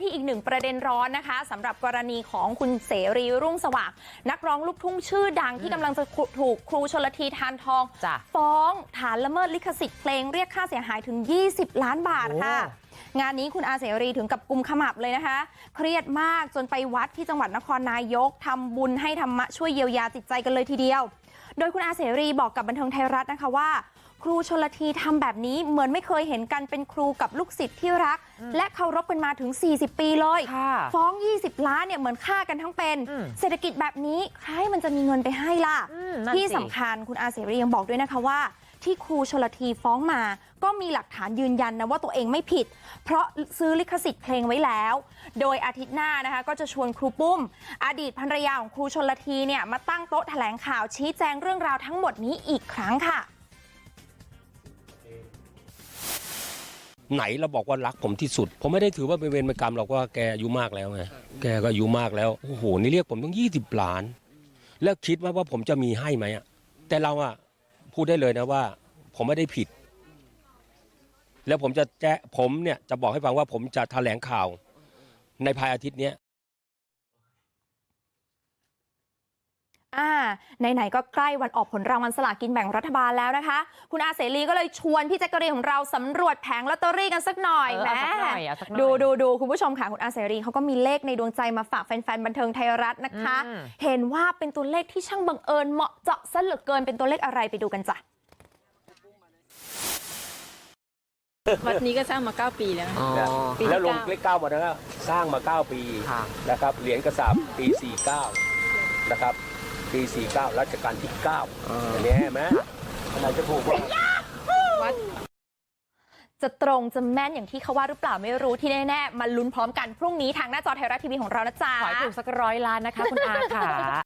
ที่อีกหนึ่งประเด็นร้อนนะคะสำหรับกรณีของคุณเสรีรุ่งสว่างนักร้องลูกทุ่งชื่อดังที่กำลังจะถูกครูชนละทีทานทองจ้ะฟ้องฐานละเมิดลิขสิทธิ์เพลงเรียกค่าเสียหายถึง 20 ล้านบาทค่ะโอ้งานนี้คุณอาเสรีถึงกับกุมขมับเลยนะคะ เครียดมากจนไปวัดที่จังหวัดนครนายกทำบุญให้ธรรมะช่วยเยียวยาจิตใจกันเลยทีเดียว โดยคุณอาเสรีบอกกับบันเทิงไทยรัฐนะคะว่า ครูชนละทีทำแบบนี้เหมือนไม่เคยเห็นกันเป็นครูกับลูกศิษย์ที่รัก และเคารพกันมาถึง 40 ปีเลยค่ะฟ้อง 20 ล้านเนี่ยเหมือนฆ่ากันทั้งเป็นอืมเศรษฐกิจแบบนี้ใครมันจะมีเงินไปให้ล่ะอืมนั่นที่สิสำคัญคุณอาเสรียังบอกด้วยนะคะว่าที่ครูชลทีฟ้องมา ก็มีหลักฐานยืนยันนะว่าตัวเองไม่ผิด เพราะซื้อลิขสิทธิ์เพลงไว้แล้ว โดยอาทิตย์หน้านะคะ ก็จะชวนครูปุ้ม อดีตภรรยาของครูชนละทีเนี่ยมาตั้งโต๊ะแถลงข่าวชี้แจงเรื่องราวทั้งหมดนี้อีกครั้งค่ะ ไหนเราบอกว่ารักผมที่สุด ผมไม่ได้ถือว่าเป็นเวรเป็นกรรมหรอกว่าแกอายุมากแล้วไงแกก็อายุมากแล้วโอ้โหนี่เรียกผมต้องยี่สิบล้าน แล้วคิดว่าว่าผมจะมีให้ไหมอะแต่เราอะพูดได้เลยนะว่า ผมไม่ได้ผิด แล้วผมจะแจ้ผมเนี่ยจะบอกให้ฟังว่าผมจะแถลงข่าวในภายอาทิตย์เนี้ย อ่าไหนๆก็ใกล้วันออกผลรางวัลสลากินแบ่งรัฐบาลแล้วนะคะ คุณอาเสรีก็เลยชวนพี่แจ๊กกะรีนของเราสำรวจแผงลอตเตอรี่กันสักหน่อยเออแหมเอาสักหน่อยเอาสักหน่อยดูดูดูคุณผู้ชมค่ะคุณอาเสรีเขาก็มีเลขในดวงใจมาฝากแฟนๆบันเทิงไทยรัฐนะคะอืมเห็นว่าเป็นตัวเลขที่ช่างบังเอิญเหมาะเจาะซะเหลือเกินเป็นตัวเลขอะไรไปดูกันจ้ะวัดนี้ก็สร้างมา 9 ปีแล้วนะอ๋อปีที่แล้วลงเก้าเลขเก้ามาแล้วสร้างมาเก้าปีค่ะนะครับเหรียญกระสาบปีสี่เก้านะครับ ปีสี่เก้ารัชกาลที่เก้าอ่าอันนี้เห็นไหมอะไรจะถูกว่าวัดจะตรงจะแม่นอย่างที่เขาว่าหรือเปล่าไม่รู้ที่แน่ๆมาลุ้นพร้อมกันพรุ่งนี้ทางหน้าจอไทยรัฐทีวีของเรานะจ๊ะ ขอให้ถูกสักร้อยล้านนะคะคุณอาค่ะ